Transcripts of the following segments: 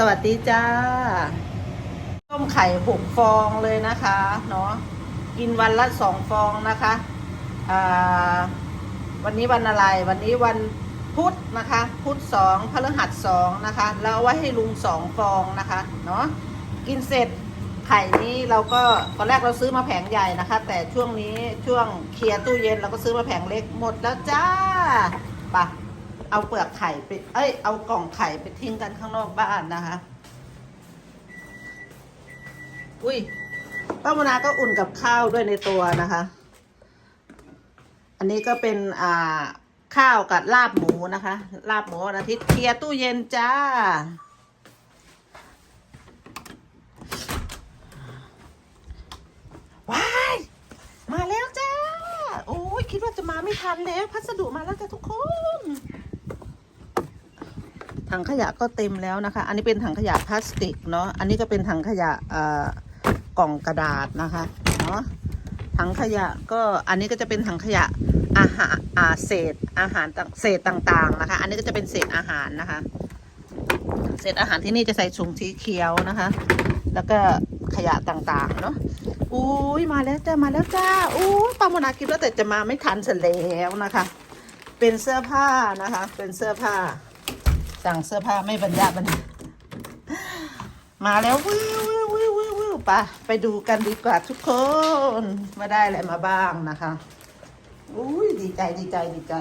สวัสดีจ้า ต้มไข่หกฟองเลยนะคะเนาะกินวันละสองฟองนะคะอ่าวันนี้วันอะไร วันนี้วันพุธนะคะ พุธสองพฤหัสสองนะคะ แล้วเอาไว้ให้ลุงสองฟองนะคะเนาะกินเสร็จไข่นี้เราก็ตอนแรกเราซื้อมาแผงใหญ่นะคะ แต่ช่วงนี้ช่วงเคลียร์ตู้เย็นเราก็ซื้อมาแผงเล็กหมดแล้วจ้าไปะ เอาเปลือกไข่ไป เอ้ย เอากล่องไข่ไปทิ้งกันข้างนอกบ้านนะคะ อุ้ยป้ามนาก็อุ่นกับข้าวด้วยในตัวนะคะ อันนี้ก็เป็นอ่าข้าวกับลาบหมูนะคะ ลาบหมูวันอาทิตย์เคลียร์ตู้เย็นจ้า ว้าย มาแล้วจ้า โอ้ยคิดว่าจะมาไม่ทันแล้ว พัสดุมาแล้วจ้ะทุกคน ถังขยะก็เต็มแล้วนะคะ อันนี้เป็นถังขยะพลาสติกเนาะ อันนี้ก็เป็นถังขยะอ่อกล่องกระดาษนะคะ เนาะ ถังขยะก็ อันนี้ก็จะเป็นถังขยะอาหารอาเศษอาหารตเศษต่างๆนะคะ อันนี้ก็จะเป็นเศษอาหารนะคะ เศษอาหารที่นี่จะใส่ถุงสีเขียวนะคะ แล้วก็ขยะต่างๆเนาะ อุ้ยมาแล้วจ้ามาแล้วจ้าอุ้ยปาโมนาคิดว่าแต่จะมาไม่ทันเสร็จแล้วนะคะ เป็นเสื้อผ้านะคะ เป็นเสื้อผ้า สั่งเสื้อผ้าไม่บรรยะบรรมาแล้ววิววิววิววิววิวไปไปดูกันดีกว่าทุกคนมาได้อะไรมาบ้างนะคะอุ้ยดีใจดีใจดีใจ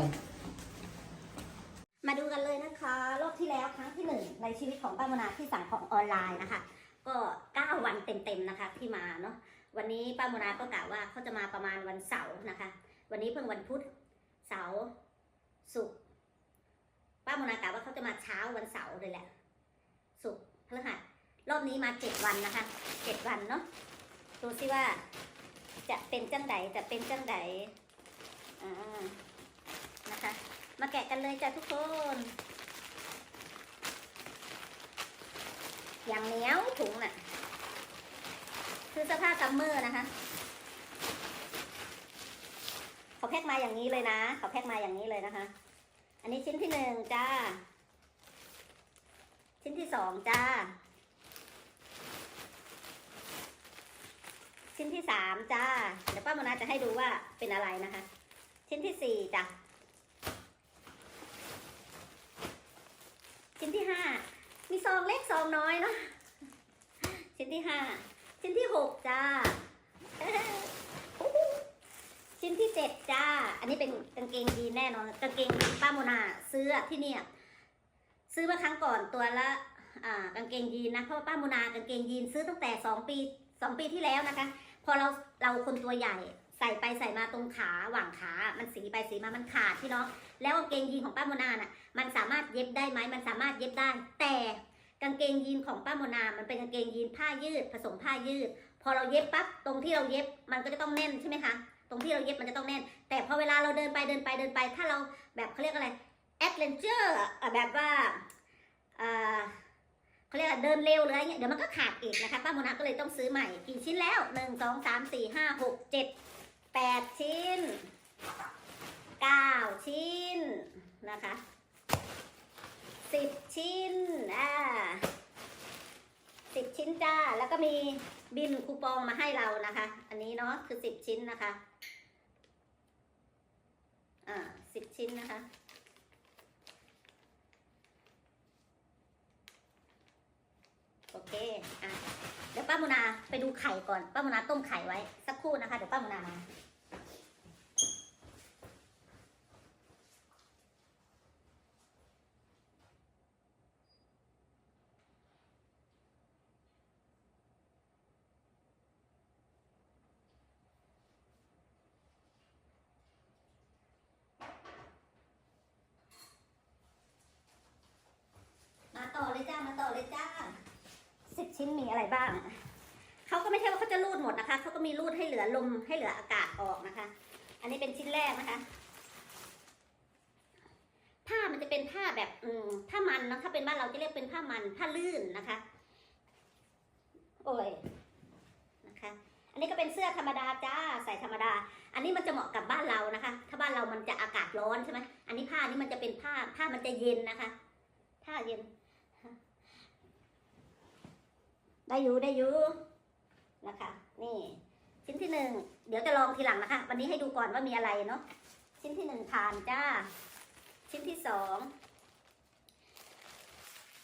มาดูกันเลยนะคะรอบที่แล้วครั้งที่หนึ่งในชีวิตของป้ามนาที่สั่งของออนไลน์นะคะ ก็9วันเต็มๆนะคะที่มาเนาะวันนี้ป้ามนาก็กะว่าเขาจะมาประมาณวันเสาร์นะคะ วันนี้เพิ่งวันพุธเสาร์ศุกร์ ป้ามนากะว่าเขาจะมาเช้าวันเสาร์เลยแหละศุกพฤหัสรอบนี้มาเจ็ดวันนะคะเจ็ดวันเนาะดูสิว่า จะเป็นจังไดจะเป็นจังไดอ่านะคะ มาแกะกันเลยจ้ะทุกคนอย่างเหนียวถุงน่ะ คือเสื้อผ้าซัมเมอร์นะคะเขาแพ็กมาอย่างนี้เลยนะเขาแพ็กมาอย่างนี้เลยนะคะ อันนี้ชิ้นที่หนึ่งจ้า ชิ้นที่สองจ้า ชิ้นที่สามจ้า เดี๋ยวป้าโมนาจะให้ดูว่าเป็นอะไรนะคะ ชิ้นที่สี่จ้ะ ชิ้นที่ห้า มีซองเล็กซองน้อยเนาะ ชิ้นที่ห้า ชิ้นที่หกจ้า ชิ้นที่เจ็ดจ้า อันนี้เป็นกางเกงยีนแน่นอนกางเกงป้าโมนาซื้อที่เนี่ยซื้อมาครั้งก่อนตัวละอ่ากางเกงยีนนะเพราะาป้าโมนากางเกงยีนซื้อตั้งแต่สองปีสองปีที่แล้วนะคะ พอเราเราคนตัวใหญ่ใส่ไปใส่มาตรงขาหว่างขา มันสีไปสีมามันขาดพี่น้องแล้วกางเกงยีนของป้าโมนาน่ะมันสามารถเย็บได้ไหมมันสามารถเย็บได้ แต่กางเกงยีนของป้าโมนา มันเป็นกางเกงยีนผ้ายืด ผสมผ้ายืด พอเราเย็บปั๊บตรงที่เราเย็บมันก็จะต้องแน่นใช่ไหมคะ ตรงที่เราเย็บมันจะต้องแน่น แต่พอเวลาเราเดินไปเดินไปเดินไป ถ้าเราแบบเขาเรียกอะไรแอดเวนเจอร์แบบว่าเขาเรียกเดินเร็วหรืออะไรเงี้ยเดี๋ยวมันก็ขาดอีกนะคะป้าโมนาก็เลยต้องซื้อใหม่กี่ชิ้นแล้วหนึ่งสองสามสี่ห้าหกเจ็ดแปดชิ้นเก้าชิ้นนะคะสิบชิ้นอ่า สิบชิ้นจ้า แล้วก็มีบินคูปองมาให้เรานะคะ อันนี้เนาะคือสิบชิ้นนะคะ อ่าสิบชิ้นนะคะ โอเค อะ เดี๋ยวป้ามุนาไปดูไข่ก่อน ป้ามุนาต้มไข่ไว้ สักครู่นะคะ เดี๋ยวป้ามุนามามาต่อ เลยจ้าสิบชิ้นมีอะไรบ้าง เขาก็ไม่ใช่ว่าเขาจะรูดหมดนะคะ เขาก็มีรูดให้เหลือลมให้เหลืออากาศออกนะคะ อันนี้เป็นชิ้นแรกนะคะ ผ้ามันจะเป็นผ้าแบบอืมผ้ามันนะถ้าเป็นบ้านเราจะเรียกเป็นผ้ามัน ผ้าลื่นนะคะ โอ้ยนะคะ อันนี้ก็เป็นเสื้อธรรมดาจ้าใส่ธรรมดา อันนี้มันจะเหมาะกับบ้านเรานะคะ ถ้าบ้านเรามันจะอากาศร้อนใช่ไหมอันนี้ผ้านี้มันจะเป็นผ้าผ้ามันจะเย็นนะคะ ผ้าเย็น ได้อยู่ได้อยู่นะคะ นี่ชิ้นที่หนึ่งเดี๋ยวจะลองทีหลังนะคะ วันนี้ให้ดูก่อนว่ามีอะไรเนาะชิ้นที่หนึ่งผ่านจ้า ชิ้นที่สอง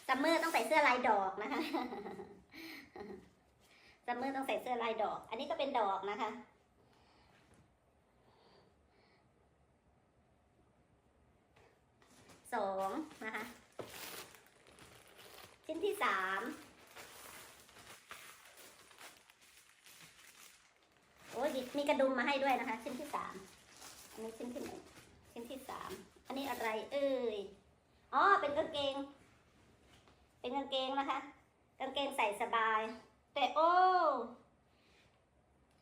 ซัมเมอร์ต้องใส่เสื้อลายดอกนะคะซัมเมอร์ต้องใส่เสื้อลายดอก อันนี้ก็เป็นดอกนะคะ สองนะคะ ชิ้นที่สาม โอ้ยมีกระดุมมาให้ด้วยนะคะชิ้นที่สามอันนี้ชิ้นที่หนึ่งชิ้นที่สามอันนี้อะไร เอ่ยอ๋อเป็นกางเกง เป็นกางเกงนะคะ กางเกงใส่สบาย แต่โอ้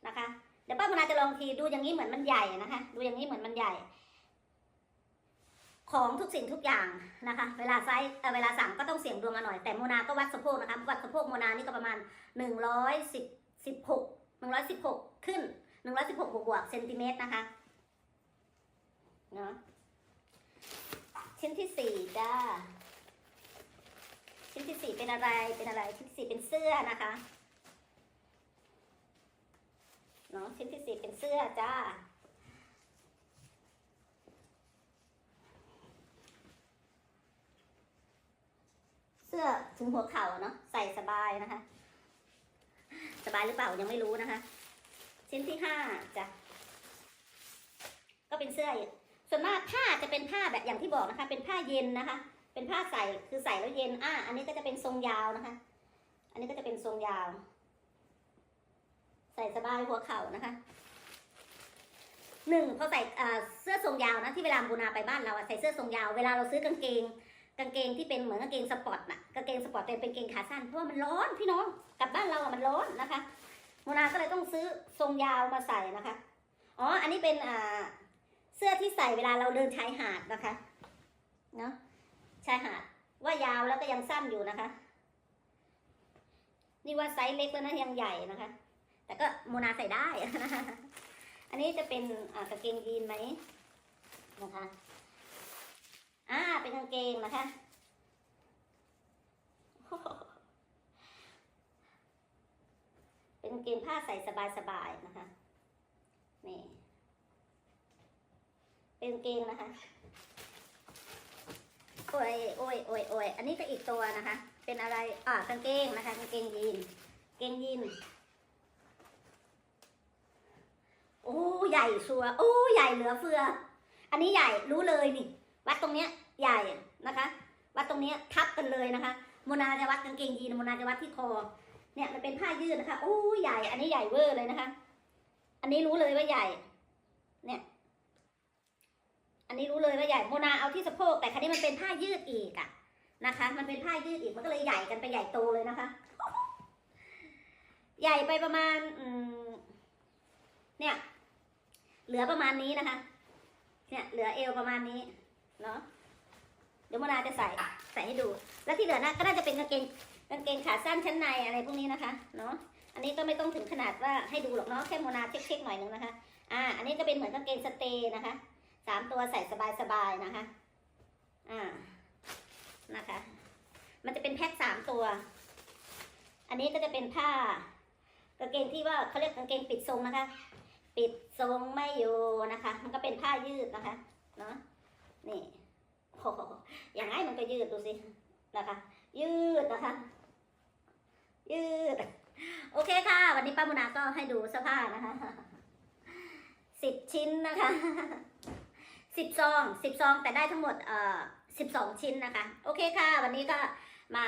นะคะเดี๋ยวป้าโมนาจะลองทีดูอย่างนี้เหมือนมันใหญ่นะคะ ดูอย่างนี้เหมือนมันใหญ่ ของทุกสิ่งทุกอย่างนะคะ เวลาไซส์เออเวลาสั่งก็ต้องเสี่ยงดวงมาหน่อยแต่โมนาก็วัดสะโพกนะคะวัดสะโพกโมนานี่ก็ประมาณหนึ่งร้อยสิบสิบหก หนึ่งร้อยสิบหกขึ้นหนึ่งร้อยสิบหกบวกเซนติเมตรนะคะเนาะชิ้นที่สี่จ้าชิ้นที่สี่เป็นอะไรเป็นอะไร ชิ้นที่สี่เป็นเสื้อนะคะเนาะชิ้นที่สี่เป็นเสื้อจ้าเสื้อถึงหัวเข่าเนาะใส่สบายนะคะ สบายหรือเปล่ายังไม่รู้นะคะ ชิ้นที่ห้าจ้ะก็เป็นเสื้อส่วนมากผ้าจะเป็นผ้าแบบอย่างที่บอกนะคะ เป็นผ้าเย็นนะคะ เป็นผ้าใส่คือใส่แล้วเย็นอะอันนี้ก็จะเป็นทรงยาวนะคะ อันนี้ก็จะเป็นทรงยาว ใส่สบายหัวเข่านะคะหนึ่งพอใส่เสื้อทรงยาวนะที่เวลาบูนาไปบ้านเราใส่เสื้อทรงยาวเวลาเราซื้อกางเกง กางเกงที่เป็นเหมือนกางเกงสปอร์ตน่ะกางเกงสปอร์ตแต่เป็นกางเกงขาสั้นเพราะว่ามันร้อนพี่น้องกลับบ้านเราอะมันร้อนนะคะโมนาก็เลยต้องซื้อทรงยาวมาใส่นะคะอ๋ออันนี้เป็นอ่าเสื้อที่ใส่เวลาเราเดินชายหาดนะคะเนาะชายหาดว่ายาวแล้วก็ยังสั้นอยู่นะคะ นี่ว่าไซส์เล็กแล้วนะยังใหญ่นะคะ แต่ก็โมนาใส่ได้ อันนี้จะเป็นกางเกงยีนไหมนะคะ อ่า เป็นกางเกงนะคะ เป็นกางเกงผ้าใส่สบายๆนะคะ นี่ เป็นกางเกงนะคะ โอ้ยโอ้ยโอ้ยโอ้ยอันนี้ก็อีกตัวนะคะ เป็นอะไร อ่ากางเกงนะคะ กางเกงยีน เกงยีนโอ้ใหญ่ชัวร์โอ้ใหญ่เหลือเฟือ อันนี้ใหญ่รู้เลยนี่ วัดตรงเนี้ยใหญ่นะคะ วัดตรงเนี้ยทับกันเลยนะคะโมนาจะวัดกางเกงยีนโมนาจะวัดที่คอ เนี่ยมันเป็นผ้ายืดนะคะโอ้ใหญ่ อันนี้ใหญ่เวอร์เลยนะคะ อันนี้รู้เลยว่าใหญ่ เนี่ย อันนี้รู้เลยว่าใหญ่โมนาเอาที่สะโพกแต่ครั้นี้มันเป็นผ้ายืดอีกอะนะคะ มันเป็นผ้ายืดอีกมันก็เลยใหญ่กันไปใหญ่โตเลยนะคะ ใหญ่ไปประมาณอืมเนี่ย เหลือประมาณนี้นะคะ เนี่ย เหลือเอวประมาณนี้ เดี๋ยวโมนาจะใส่ใส่ให้ดู แล้วที่เหลือนะก็น่าจะเป็นกางเกงกางเกงขาสั้นชั้นในอะไรพวกนี้นะคะเนาะอันนี้ก็ไม่ต้องถึงขนาดว่าให้ดูหรอกเนาะแค่โมนาเช็คๆหน่อยนึงนะคะอ่าอันนี้จะเป็นเหมือนกางเกงสเตย์นะคะสามตัวใส่สบายๆนะคะอ่านะคะ มันจะเป็นแพ็คสามตัว อันนี้ก็จะเป็นผ้ากางเกงที่ว่าเขาเรียกกางเกงปิดทรงนะคะ ปิดทรงไม่อยู่นะคะ มันก็เป็นผ้ายืดนะคะเนาะนี่ อย่างไงมันก็ยืดดูสินะคะ ยืดนะคะ ยืด โอเคค่ะ วันนี้ป้ามุนาก็ให้ดูเสื้อผ้านะคะสิบชิ้นนะคะสิบซองสิบซองแต่ได้ทั้งหมดเอ่อสิบสองชิ้นนะคะ โอเคค่ะ วันนี้ก็มา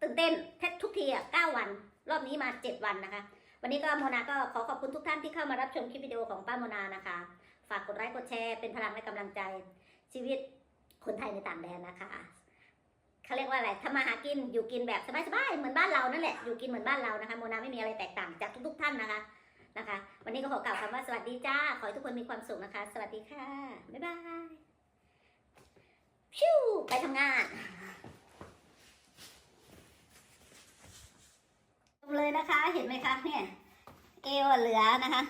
ตื่นเต้นแทบทุกทีอะเก้าวัน รอบนี้มาเจ็ดวันนะคะ วันนี้ก็โมนาก็ขอขอบคุณทุกท่านที่เข้ามารับชมคลิปวิดีโอของป้าโมนานะคะ ฝากกดไลค์กดแชร์เป็นพลังและกำลังใจ ชีวิตคนไทยในต่างแดนนะคะเขาเรียกว่าอะไรทำมาหากินอยู่กินแบบสบายๆเหมือนบ้านเรานั่นแหละอยู่กินเหมือนบ้านเรานะคะโมนาไม่มีอะไรแตกต่างจากทุก ๆ ท่านนะคะนะคะ วันนี้ก็ขอกล่าวคำว่าสวัสดีจ้า ขอให้ทุกคนมีความสุขนะคะ สวัสดีค่ะ บ๊ายบายชิวไปทำงานเลยนะคะเห็นไหมคะเนี่ยเอวเหลือนะคะ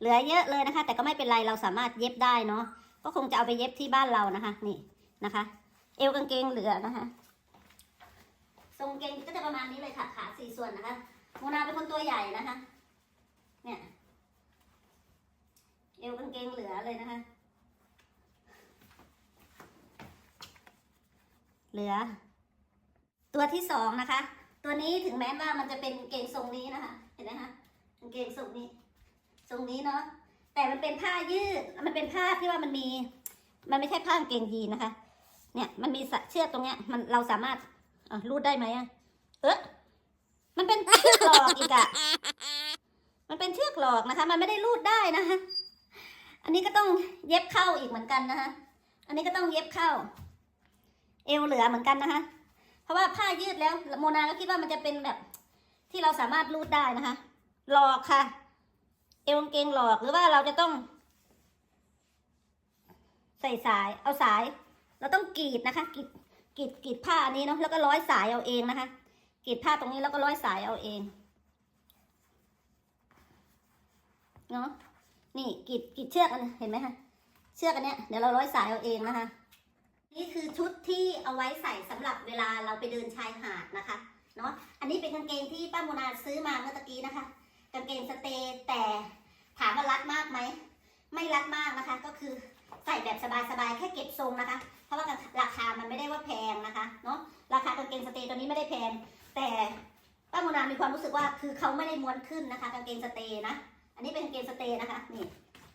เหลือเยอะเลยนะคะ แต่ก็ไม่เป็นไรเราสามารถเย็บได้เนาะ ก็คงจะเอาไปเย็บที่บ้านเรานะคะ นี่นะคะ เอวกางเกงเหลือนะคะทรงเกงก็จะประมาณนี้เลยค่ะขาสี่ส่วนนะคะโมนาเป็นคนตัวใหญ่นะคะ เนี่ย เอวกางเกงเหลือเลยนะคะ เหลือ ตัวที่สองนะคะ ตัวนี้ถึงแม้ว่ามันจะเป็นเกงทรงนี้นะคะ เห็นไหมคะกางเกงทรงนี้ ทรงนี้เนาะ แต่มันเป็นผ้ายืด มันเป็นผ้าที่ว่ามันมี มันไม่ใช่ผ้ากางเกงยีนนะคะ เนี่ย มันมีเชือกตรงเนี้ย มันเราสามารถอรูดได้ไหมอะเออมันเป็นเชือกหลอกอีกอะมันเป็นเชือกหลอกนะคะ มันไม่ได้รูดได้นะคะอันนี้ก็ต้องเย็บเข้าอีกเหมือนกันนะคะ อันนี้ก็ต้องเย็บเข้า เอวเหลือเหมือนกันนะคะ เพราะว่าผ้ายืดแล้วโมนาก็คิดว่ามันจะเป็นแบบ ที่เราสามารถรูดได้นะคะ หลอกค่ะ เอวกางเกงหลอกหรือว่าเราจะต้อง ใส่สายเอาสาย เราต้องกรีดนะคะกรีดกรีดกรีดผ้าอันนี้เนาะแล้วก็ร้อยสายเอาเองนะคะกรีดผ้าตรงนี้แล้วก็ร้อยสายเอาเองเนาะนี่กรีดกรีดเชือกอันเห็นไหมคะเชือกอันเนี้ยเดี๋ยวเราร้อยสายเอาเองนะคะ นี่คือชุดที่เอาไว้ใส่สำหรับเวลาเราไปเดินชายหาดนะคะเนาะอันนี้เป็นกางเกงที่ป้าโมนาซื้อมาเมื่อตะกี้นะคะ กางเกงสเตย์แต่ถามว่ารัดมากไหม ไม่รัดมากนะคะ ก็คือใส่แบบสบายๆแค่เก็บทรงนะคะ เพราะว่าราคามันไม่ได้ว่าแพงนะคะเนาะราคากางเกงสเตย์ตัวนี้ไม่ได้แพง แต่ป้าโมนามีความรู้สึกว่าคือเขาไม่ได้ม้วนขึ้นนะคะ กางเกงสเตย์นะอันนี้เป็นกางเกงสเตย์นะคะนี่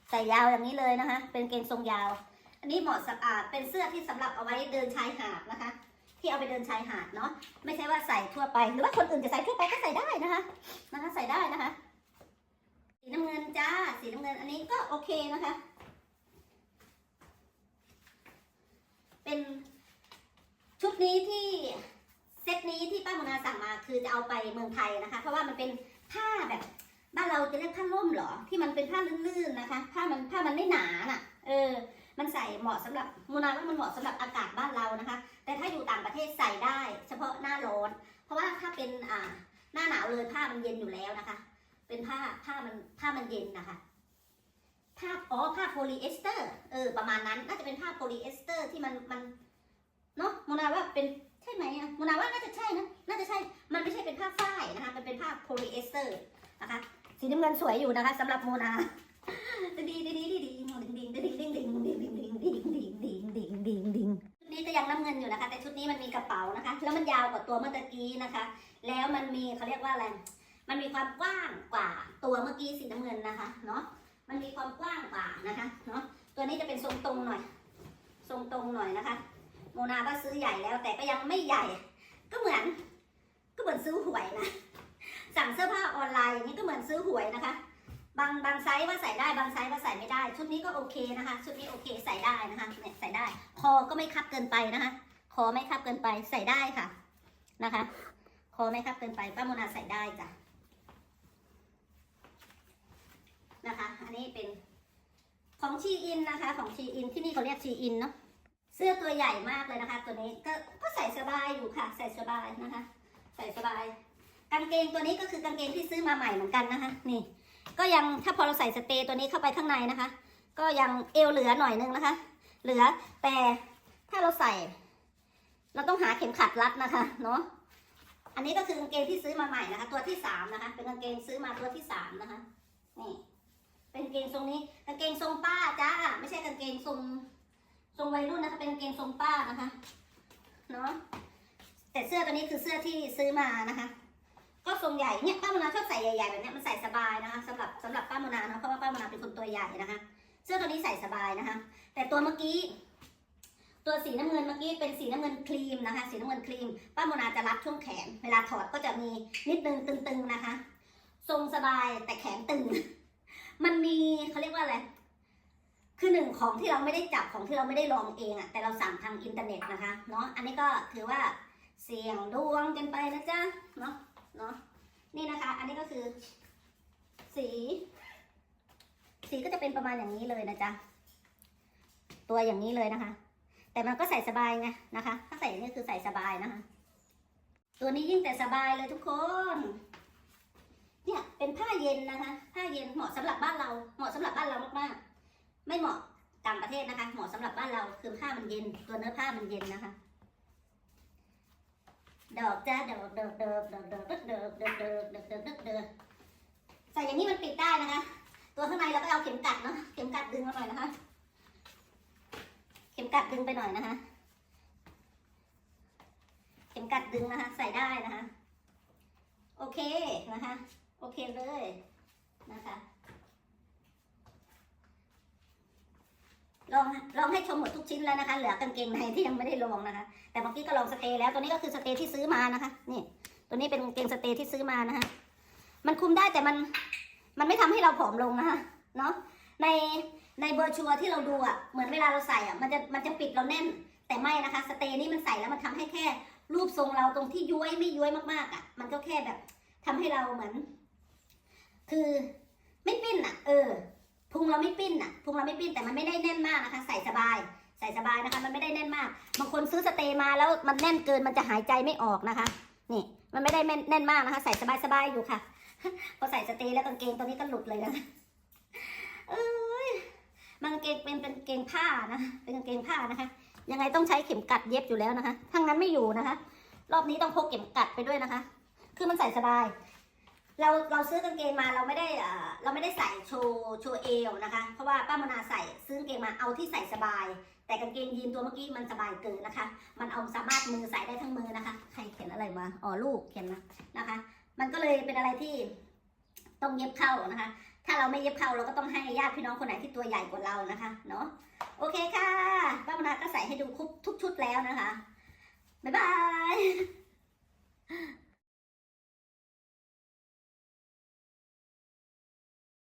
ใส่ยาวอย่างนี้เลยนะคะ เป็นกางเกงทรงยาว อันนี้เหมาะสำอ่าเป็นเสื้อที่สำหรับเอาไว้เดินชายหาดนะคะ ที่เอาไปเดินชายหาดเนาะไม่ใช่ว่าใส่ทั่วไป หรือว่าคนอื่นจะใส่ทั่วไปก็ใส่ได้นะคะนะคะ ใส่ได้นะคะ สีน้ำเงินจ้า สีน้ำเงินอันนี้ก็โอเคนะคะ เป็นชุดนี้ที่เซตนี้ที่ป้าโมนาสั่งมาคือจะเอาไปเมืองไทยนะคะ เพราะว่ามันเป็นผ้าแบบ บ้านเราจะเรียกผ้าล่มเหรอ ที่มันเป็นผ้าลื่นๆนะคะ ผ้ามันผ้ามันไม่หนาน่ะ เออ มันใส่เหมาะสำหรับโมนาว่ามันเหมาะสำหรับอากาศบ้านเรานะคะ แต่ถ้าอยู่ต่างประเทศใส่ได้ เฉพาะหน้าร้อน เพราะว่าถ้าเป็นอ่าหน้าหนาวเลยผ้ามันเย็นอยู่แล้วนะคะ เป็นผ้าผ้ามันผ้ามันเย็นนะคะผ้าอ๋อผ้าโพลีเอสเตอร์เออประมาณนั้นน่าจะเป็นผ้าโพลีเอสเตอร์ที่มันมันเนาะโมนาว่าเป็นใช่ไหมอะโมนาว่าน่าจะใช่นะน่าจะใช่มันไม่ใช่เป็นผ้าฝ้ายนะคะมันเป็นผ้าโพลีเอสเตอร์นะคะสีน้ำเงินสวยอยู่นะคะสำหรับโมนาดีดีดีดีดีดีดิงดิงดิงดิงดิงดิงดิงดิงดิงดิงดิงดิงดิงดิงชุดนี้ก็ยังน้ำเงินอยู่นะคะ แต่ชุดนี้มันมีกระเป๋านะคะ แล้วมันยาวกว่าตัวเมื่อตะกี้นะคะ แล้วมันมีเขาเรียกว่าอะไร มันมีความกว้างกว่าตัวเมื่อกี้สีน้ำเงินนะคะเนาะมันมีความกว้างกว่านะคะเนาะตัวนี้จะเป็นทรงตรงหน่อย ทรงตรงหน่อยนะคะ โมนาว่าซื้อใหญ่แล้วแต่ก็ยังไม่ใหญ่ ก็เหมือน ก็เหมือนซื้อหวยนะสั่งเสื้อผ้าออนไลน์อย่างนี้ก็เหมือนซื้อหวยนะคะ บางบางไซส์ว่าใส่ได้บางไซส์ว่าใส่ไม่ได้ ชุดนี้ก็โอเคนะคะ ชุดนี้โอเคใส่ได้นะคะเนี่ยใส่ได้ คอก็ไม่คับเกินไปนะคะคอไม่คับเกินไปใส่ได้ค่ะนะคะ คอไม่คับเกินไปป้าโมนาใส่ได้จ้ะ นะคะ อันนี้เป็นของชีอินนะคะ ของชีอินที่นี่เขาเรียกชีอินเนาะเสื้อตัวใหญ่มากเลยนะคะ ตัวนี้ก็ก็ใส่สบายอยู่ค่ะ ใส่สบายนะคะ ใส่สบาย กางเกงตัวนี้ก็คือกางเกงที่ซื้อมาใหม่เหมือนกันนะคะ นี่ ก็ยังถ้าพอเราใส่สเตย์ตัวนี้เข้าไปข้างในนะคะ ก็ยังเอวเหลือหน่อยนึงนะคะ เหลือแต่ถ้าเราใส่ เราต้องหาเข็มขัดรัดนะคะเนาะอันนี้ก็คือกางเกงที่ซื้อมาใหม่นะคะ ตัวที่สามนะคะ เป็นกางเกงซื้อมาตัวที่สามนะคะ นี่ เป็นเกงทรงนี้กางเกงทรงป้าจ้า ไม่ใช่กางเกงทรงทรงวัยรุ่นนะคะ เป็นกางเกงทรงป้านะคะ เนาะแต่เสื้อตัวนี้คือเสื้อที่ซื้อมานะคะ ก็ทรงใหญ่เนี่ยป้าโมนาชอบใส่ใหญ่ๆแบบนี้มันใส่สบายนะคะสำหรับสำหรับป้าโมนาเนาะเพราะว่าป้าโมนาเป็นคนตัวใหญ่นะคะ เสื้อตัวนี้ใส่สบายนะคะ แต่ตัวเมื่อกี้ตัวสีน้ำเงินเมื่อกี้เป็นสีน้ำเงินครีมนะคะ สีน้ำเงินครีม ป้าโมนาจะรัดช่วงแขน เวลาถอดก็จะมีนิดนึงตึงๆนะคะ ทรงสบายแต่แขนตึง มันมีเขาเรียกว่าอะไร คือหนึ่งของที่เราไม่ได้จับของที่เราไม่ได้ลองเองอะแต่เราสั่งทางอินเทอร์เน็ตนะคะ เนาะอันนี้ก็ถือว่าเสี่ยงดวงกันไปนะจ๊ะ เนาะเนาะนี่นะคะ อันนี้ก็คือ สี สีก็จะเป็นประมาณอย่างนี้เลยนะจ๊ะ ตัวอย่างนี้เลยนะคะ แต่มันก็ใส่สบายไงนะคะ ถ้าใส่นี้คือใส่สบายนะคะ ตัวนี้ยิ่งแต่สบายเลยทุกคน เนี่ยเป็นผ้าเย็นนะคะ ผ้าเย็นเหมาะสำหรับบ้านเรา เหมาะสำหรับบ้านเรามากๆ ไม่เหมาะต่างประเทศนะคะ เหมาะสำหรับบ้านเราคือผ้ามันเย็น ตัวเนื้อผ้ามันเย็นนะคะ ดอกจ้าดอกดอกดอกดอกดอกดอกดอกดอกดอกดอกดอกดอกดอกใส่อย่างนี้มันปิดได้นะคะ ตัวข้างในเราก็เอาเข็มกัดเนาะเข็มกัดดึงมาหน่อยนะคะ เข็มกัดดึงไปหน่อยนะคะ เข็มกัดดึงนะคะ ใส่ได้นะคะ โอเคนะคะ โอเคเลยนะคะ ลองลองให้ชมหมดทุกชิ้นแล้วนะคะ เหลือกางเกงในที่ยังไม่ได้ลองนะคะ แต่เมื่อกี้ก็ลองสเตย์แล้วตัวนี้ก็คือสเตย์ที่ซื้อมานะคะ นี่ ตัวนี้เป็นกางเกงสเตย์ที่ซื้อมานะคะ มันคุมได้แต่มันมันไม่ทำให้เราผอมลงนะคะเนาะในในเบอร์ชัวร์ที่เราดูอะเหมือนเวลาเราใส่อะมันจะมันจะปิดเราแน่น แต่ไม่นะคะ สเตย์นี่มันใส่แล้วมันทำให้แค่รูปทรงเราตรงที่ย้วยไม่ย้วยมากๆอะ มันก็แค่แบบทำให้เราเหมือน คือไม่ปิ้นอะ เออพุงเราไม่ปิ้นอะพุงเราไม่ปิ้นแต่มันไม่ได้แน่นมากนะคะ ใส่สบาย ใส่สบายนะคะ มันไม่ได้แน่นมาก บางคนซื้อสเตย์มาแล้วมันแน่นเกินมันจะหายใจไม่ออกนะคะ นี่ มันไม่ได้แน่นแน่นมากนะคะ ใส่สบายๆอยู่ค่ะพอใส่สเตย์แล้วกางเกงตัวนี้ก็หลุดเลยนะเอ้ยมันกางเกงเป็นเป็นกางเกงผ้านะเป็นกางเกงผ้านะคะ ยังไงต้องใช้เข็มกัดเย็บอยู่แล้วนะคะทั้งนั้นไม่อยู่นะคะ รอบนี้ต้องพกเข็มกัดไปด้วยนะคะ คือมันใส่สบาย เราเราซื้อกางเกงมาเราไม่ได้เราไม่ได้ใส่โชว์โชว์เอวนะคะ เพราะว่าป้ามนาใส่ซื้อกางเกงมาเอาที่ใส่สบาย แต่กางเกงยีนตัวเมื่อกี้มันสบายเกินนะคะ มันเอาสามารถมือใส่ได้ทั้งมือนะคะ ใครเขียนอะไรมาอ๋อลูกเขียนนะนะคะ มันก็เลยเป็นอะไรที่ต้องเย็บเข้านะคะ ถ้าเราไม่เย็บเข้าเราก็ต้องให้ญาติพี่น้องคนไหนที่ตัวใหญ่กว่าเรานะคะเนาะโอเคค่ะป้ามนาก็ใส่ให้ดูครบทุกชุดแล้วนะคะบ๊ายบาย